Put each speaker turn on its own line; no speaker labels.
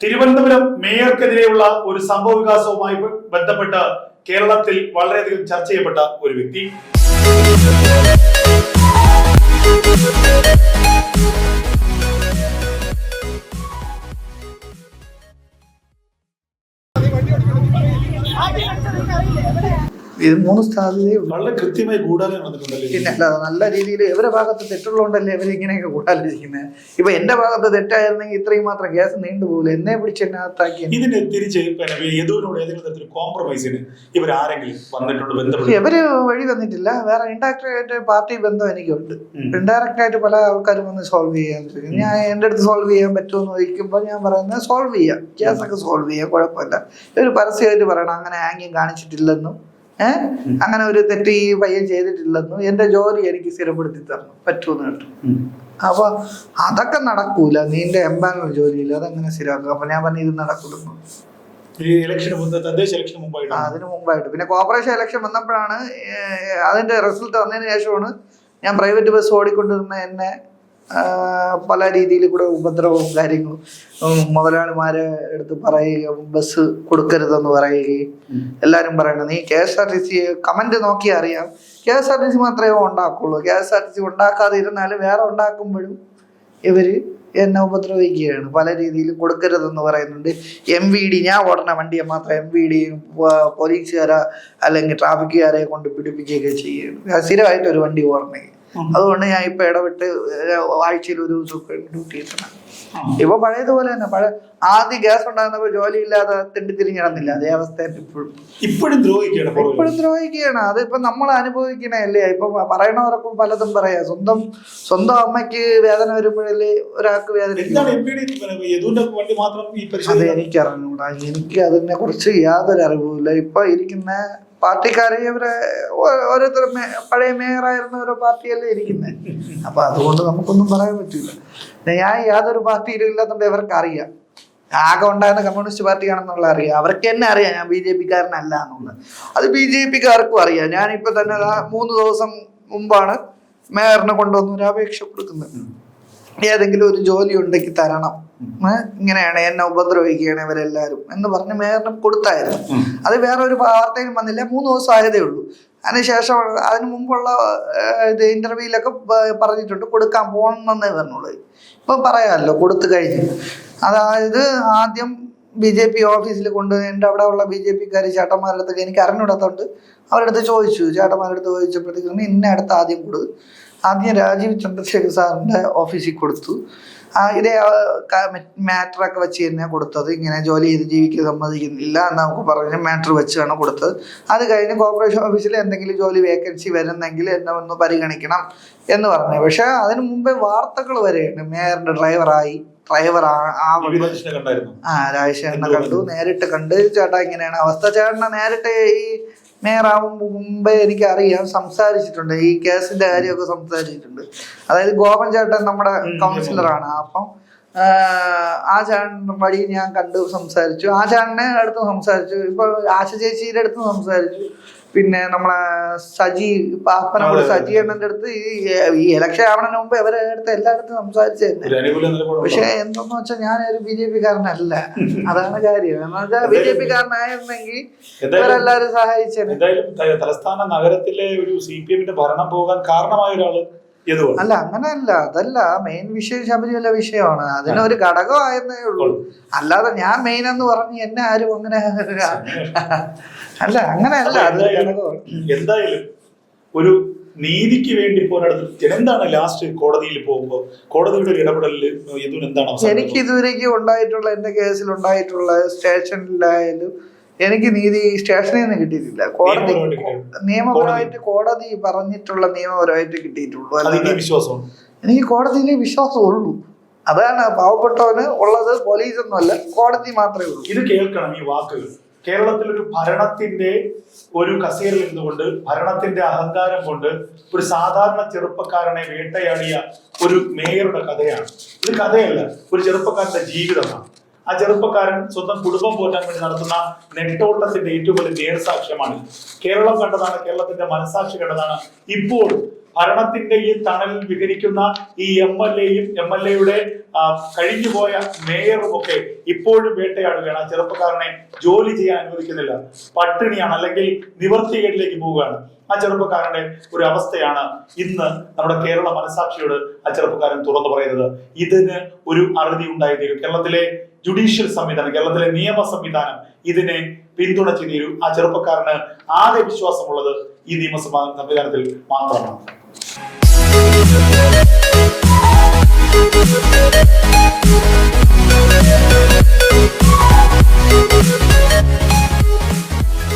തിരുവനന്തപുരം മേയർക്കെതിരെയുള്ള ഒരു സംഭവ വികാസവുമായി ബന്ധപ്പെട്ട് കേരളത്തിൽ വളരെയധികം ചർച്ച ചെയ്യപ്പെട്ട ഒരു വ്യക്തി.
ഇത് മൂന്ന് സാധ്യതയുള്ളൂ
വളരെ കൃത്യമായി കൂടാതെ
പിന്നെ അല്ല നല്ല രീതിയിൽ ഇവരുടെ ഭാഗത്ത് തെറ്റുള്ളതുകൊണ്ടല്ലേ ഇവർ ഇങ്ങനെയൊക്കെ കൂടാലിരിക്കുന്നത് ഇപ്പൊ എന്റെ ഭാഗത്ത് തെറ്റായിരുന്നെങ്കിൽ ഇത്രയും മാത്രം കേസ് നീണ്ടുപോകില്ല എന്നെ പിടിച്ച് എന്നെ അകത്താക്കി
ഇതിന് തിരിച്ച് പിന്നെ യദുവിനോട് ഏതെങ്കിലും തരത്തിൽ കോംപ്രമൈസിന് ഇവർ ആരെങ്കിലും വന്നിട്ടുണ്ട് ബന്ധപ്പെട്ട്
ഇവർ വഴി തന്നിട്ടില്ല. വേറെ ഇൻഡയറക്റ്റ് ആയിട്ട് പാർട്ടി ബന്ധം എനിക്കുണ്ട്. ഇൻഡയറക്റ്റ് ആയിട്ട് പല ആൾക്കാരും വന്ന് സോൾവ് ചെയ്യാൻ. ഞാൻ എന്റെ അടുത്ത് സോൾവ് ചെയ്യാൻ പറ്റുമെന്ന് ചോദിക്കുമ്പോൾ ഞാൻ പറയുന്നത് സോൾവ് ചെയ്യാം. കേസൊക്കെ സോൾവ് ചെയ്യാം കുഴപ്പമില്ല. ഇവർ പരസ്യമായിട്ട് പറയണം അങ്ങനെ ആംഗ്യം കാണിച്ചിട്ടില്ലെന്നും. ഏഹ് അങ്ങനെ ഒരു തെറ്റ് ഈ പയ്യൻ ചെയ്തിട്ടില്ലെന്നും എന്റെ ജോലി എനിക്ക് സ്ഥിരപ്പെടുത്തി തരണം പറ്റുമെന്ന് കേട്ടു. അപ്പൊ അതൊക്കെ നടക്കൂല. നിന്റെ എംപാനൽ ജോലിയില്ല അതെങ്ങനെ ശരിയാക്കുക അപ്പൊ ഞാൻ പറഞ്ഞു ഇത് നടക്കുന്നു
ഈ ഇലക്ഷന് മുമ്പ് തദ്ദേശ ഇലക്ഷന് മുമ്പായിട്ട്.
അതിന് മുമ്പായിട്ട്. പിന്നെ കോർപ്പറേഷൻ ഇലക്ഷൻ വന്നപ്പോഴാണ് അതിന്റെ റിസൾട്ട് വന്നതിന് ശേഷമാണ് ഞാൻ പ്രൈവറ്റ് ബസ് ഓടിക്കൊണ്ടിരുന്ന എന്നെ പല രീതിയിൽ കൂടെ ഉപദ്രവവും കാര്യങ്ങളും മുതലാളിമാരെ എടുത്ത് പറയുകയും ബസ് കൊടുക്കരുതെന്ന് പറയുകയും. എല്ലാവരും പറയണം നീ K S R T C comment നോക്കി അറിയാം. K S R T C മാത്രമേ ഉണ്ടാക്കുള്ളൂ. K S R T C ഉണ്ടാക്കാതെ ഇരുന്നാൽ വേറെ ഉണ്ടാക്കുമ്പോഴും ഇവർ എന്നെ ഉപദ്രവിക്കുകയാണ്. പല രീതിയിലും കൊടുക്കരുതെന്ന് പറയുന്നുണ്ട്. എം വി ഡി ഞാൻ ഓടണ വണ്ടിയെ മാത്രം എം വി ഡി പോലീസുകാരെ അല്ലെങ്കിൽ ട്രാഫിക്കുകാരെ കൊണ്ട് പിടിപ്പിക്കുകയൊക്കെ ചെയ്യുകയാണ്. സ്ഥിരമായിട്ട് ഒരു വണ്ടി ഓടണേ.
ഉം.
അതുകൊണ്ട് ഞാൻ ഇപ്പൊ ഇടവിട്ട് ആഴ്ചയിൽ ഒരു ദിവസം ഡ്യൂട്ടി
എത്തണം
ഇപ്പൊ പഴയതുപോലെ തന്നെ പഴയ ആദ്യം ഗ്യാസ് ഉണ്ടാകുന്നപ്പോ ജോലി ഇല്ലാതെ തെണ്ടി തിരിഞ്ഞിടന്നില്ല അതേ അവസ്ഥ ഇപ്പോഴും.
ഇപ്പോഴും ദ്രോഹിക്കുകയാണ്
ഇപ്പോഴും ദ്രോഹിക്കുകയാണ്. അത് ഇപ്പൊ നമ്മൾ അനുഭവിക്കണല്ലേ ഇപ്പൊ പറയണവരൊക്കെ പലതും പറയാ. സ്വന്തം സ്വന്തം അമ്മയ്ക്ക് വേദന വരുമ്പോഴല്ലേ ഒരാൾക്ക് വേദന അത്
പരിശോധന
എനിക്ക് അറിഞ്ഞൂടാ എനിക്ക് അതിനെ കുറിച്ച് യാതൊരു അറിവുമില്ല ഇപ്പൊ ഇരിക്കുന്ന പാർട്ടിക്കാരെ ഇവരെ ഓരോരുത്തരും പഴയ മേയറായിരുന്ന ഓരോ പാർട്ടിയല്ലേ ഇരിക്കുന്നത് അപ്പൊ അതുകൊണ്ട് നമുക്കൊന്നും പറയാൻ പറ്റില്ല. ഞാൻ യാതൊരു പാർട്ടിയിലും ഇല്ലാത്തതുകൊണ്ട് ഇവർക്ക് അറിയാം. ആകെ ഉണ്ടായിരുന്ന കമ്മ്യൂണിസ്റ്റ് പാർട്ടിയാണെന്നുള്ള അറിയാം. അവർക്ക് തന്നെ അറിയാം ഞാൻ ബി ജെ പിക്കാരനല്ല എന്നുള്ളത്. അത് ബി ജെ പിക്കാർക്കും അറിയാം. ഞാനിപ്പോ തന്നെ മൂന്ന് ദിവസം മുമ്പാണ് മേയറിനെ കൊണ്ടുവന്ന് ഒരു അപേക്ഷ കൊടുക്കുന്നത്. ഏതെങ്കിലും ഒരു ജോലി ഉണ്ടെങ്കിൽ തരണം. ഇങ്ങനെയാണ് എന്നെ ഉപദ്രവിക്കുകയാണ് ഇവരെല്ലാവരും എന്ന് പറഞ്ഞ് മേയറിന് കൊടുത്തായിരുന്നു. അത് വേറെ ഒരു വാർത്തയിലും വന്നില്ല. മൂന്ന് ദിവസം ആയതേ ഉള്ളൂ. അതിനുശേഷം അതിന് മുമ്പുള്ള ഇത് ഇന്റർവ്യൂലൊക്കെ പറഞ്ഞിട്ടുണ്ട്. കൊടുക്കാൻ പോകണമെന്നേ പറഞ്ഞുള്ളൂ. ഇപ്പൊ പറയാമല്ലോ കൊടുത്തു കഴിഞ്ഞു. അതായത് ആദ്യം ബി ജെ പി ഓഫീസിൽ കൊണ്ട് എന്റെ അവിടെ ഉള്ള ബി ജെ പിക്കാർ ചേട്ടന്മാരുടെ അടുത്തൊക്കെ എനിക്ക് അറിഞ്ഞിടത്തോണ്ട് അവരുടെ അടുത്ത് ചോദിച്ചു. ചേട്ടന്മാരുടെ അടുത്ത് ചോദിച്ചപ്പോഴത്തേക്കും ഇന്ന അടുത്ത് ആദ്യം കൊടു. ആദ്യം രാജീവ് ചന്ദ്രശേഖർ സാറിന്റെ ഓഫീസിൽ കൊടുത്തു. ആ ഇതേ മാറ്ററൊക്കെ വെച്ച് തന്നെ കൊടുത്തത്. ഇങ്ങനെ ജോലി ചെയ്ത് ജീവിക്കാൻ സമ്മതിക്കുന്നില്ല എന്ന് നമുക്ക് പറഞ്ഞ് മാറ്റർ വെച്ചാണ് കൊടുത്തത്. അത് കഴിഞ്ഞ് കോർപ്പറേഷൻ ഓഫീസിൽ എന്തെങ്കിലും ജോലി വേക്കൻസി വരുന്നെങ്കിൽ എന്നെ ഒന്ന് പരിഗണിക്കണം എന്ന് പറഞ്ഞു. പക്ഷെ അതിന് മുമ്പേ വാർത്തകൾ വരെയുണ്ട്. മേയറിന്റെ ഡ്രൈവറായി ഡ്രൈവർ ആ രാജശേഖരനെ കണ്ടു. നേരിട്ട് കണ്ട്. ചേട്ടാ ഇങ്ങനെയാണ് അവസ്ഥ. ചേട്ടനെ നേരിട്ട് ഈ മേയറാവും മുമ്പേ എനിക്കറിയാം സംസാരിച്ചിട്ടുണ്ട്. ഈ കേസിന്റെ കാര്യമൊക്കെ സംസാരിച്ചിട്ടുണ്ട്. അതായത് ഗോപൻ ചേട്ടൻ നമ്മുടെ കൗൺസിലറാണ്. അപ്പം ആ, ആ ചേട്ടൻ വഴി ഞാൻ കണ്ടു സംസാരിച്ചു. ആ ചേട്ടനെ അടുത്ത് സംസാരിച്ചു. ഇപ്പൊ ആശ ചേച്ചിയുടെ അടുത്ത് സംസാരിച്ചു. പിന്നെ നമ്മളെ സജി പാപ്പനോട്. സജി അണ്ണന്റെ അടുത്ത് ഈ ഇലക്ഷൻ ആവണതിന് മുമ്പ് ഇവരെ അടുത്ത് എല്ലായിടത്തും സംസാരിച്ചു പക്ഷെ എന്തെന്ന് വെച്ചാൽ ഞാൻ ഒരു ബി ജെ പി കാരനല്ല അതാണ് കാര്യം. എന്ന് വെച്ചാൽ ബി ജെ പി കാരനായിരുന്നെങ്കിൽ ഇവരെല്ലാരും
സഹായിച്ചു തലസ്ഥാന നഗരത്തിലെ ഒരു സി പി എമ്മിന്റെ ഭരണം പോകാൻ കാരണമായ ഒരാൾ
അല്ല അങ്ങനെയല്ല അതല്ല മെയിൻ വിഷയം ശബരിമല വിഷയമാണ്. അതിനൊരു ഘടകമായിരുന്നേ ഉള്ളൂ. അല്ലാതെ ഞാൻ മെയിൻ എന്ന് പറഞ്ഞ് എന്നെ ആരും അങ്ങനെ അല്ല അങ്ങനെയല്ല
എന്തായാലും ഒരു നീതിക്ക് വേണ്ടി പോരാടുന്നത് എന്താണ് ലാസ്റ്റ് കോടതിയിൽ പോകുമ്പോൾ കോടതിയുടെ ഒരു ഇടപെടലിൽ എന്താണ്
എനിക്ക് ഇതുവരേക്കും ഉണ്ടായിട്ടുള്ള എന്റെ കേസിൽ ഉണ്ടായിട്ടുള്ള സ്റ്റേഷനിലായാലും എനിക്ക് നീതി സ്റ്റേഷനിൽ നിന്ന് കിട്ടിയിട്ടില്ല. കോടതി
നിയമപരമായിട്ട്?
കോടതി. പറഞ്ഞിട്ടുള്ള നിയമപരമായിട്ട് കിട്ടിയിട്ടുള്ളൂ.
അല്ലെങ്കിൽ വിശ്വാസം
എനിക്ക് കോടതിയിലെ വിശ്വാസം ഉള്ളൂ. അതാണ് പാവപ്പെട്ടവന് ഉള്ളത് പോലീസ് ഒന്നുമല്ല കോടതി മാത്രമേ ഉള്ളൂ.
ഇത് കേൾക്കണം ഈ വാക്കുകൾ. കേരളത്തിൽ ഒരു ഭരണത്തിന്റെ ഒരു കസേരയിൽ നിന്നുകൊണ്ട് ഭരണത്തിന്റെ അഹങ്കാരം കൊണ്ട് ഒരു സാധാരണ ചെറുപ്പക്കാരനെ വേട്ടയാടിയ ഒരു മേയറുടെ കഥയാണ്. ഇത് കഥയല്ല ഒരു ചെറുപ്പക്കാരന്റെ ജീവിതമാണ്. ആ ചെറുപ്പക്കാരൻ സ്വന്തം കുടുംബം പോറ്റാൻ വേണ്ടി നടത്തുന്ന നെട്ടോട്ടത്തിന്റെ ഏറ്റവും വലിയ നേർസാക്ഷ്യമാണ്. കേരളം കണ്ടതാണ് കേരളത്തിന്റെ മനസാക്ഷി കണ്ടതാണ്. ഇപ്പോൾ ഭരണത്തിന്റെ ഈ തണലിൽ വിഹരിക്കുന്ന ഈ എം എൽ എയും എം എൽ എയുടെ കഴിഞ്ഞുപോയ മേയറും ഒക്കെ ഇപ്പോഴും വേട്ടയാടുകയാണ്. ആ ചെറുപ്പക്കാരനെ ജോലി ചെയ്യാൻ അനുവദിക്കുന്നില്ല. പട്ടിണിയാണ് അല്ലെങ്കിൽ നിവർത്തികേട്ടിലേക്ക് പോവുകയാണ്. ആ ചെറുപ്പക്കാരന്റെ ഒരു അവസ്ഥയാണ് ഇന്ന് നമ്മുടെ കേരള മനസാക്ഷിയോട് ആ ചെറുപ്പക്കാരൻ തുറന്നു പറയുന്നത്. ഇതിന് ഒരു അറുതി ഉണ്ടായിരുന്നു കേരളത്തിലെ ജുഡീഷ്യൽ സംവിധാനം കേരളത്തിലെ നിയമ സംവിധാനം ഇതിനെ പിന്തുണച്ചു തീരൂ ആ ചെറുപ്പക്കാരന് ആകെ വിശ്വാസമുള്ളത് ഈ നിയമസഭാ സംവിധാനത്തിൽ മാത്രമാണ്.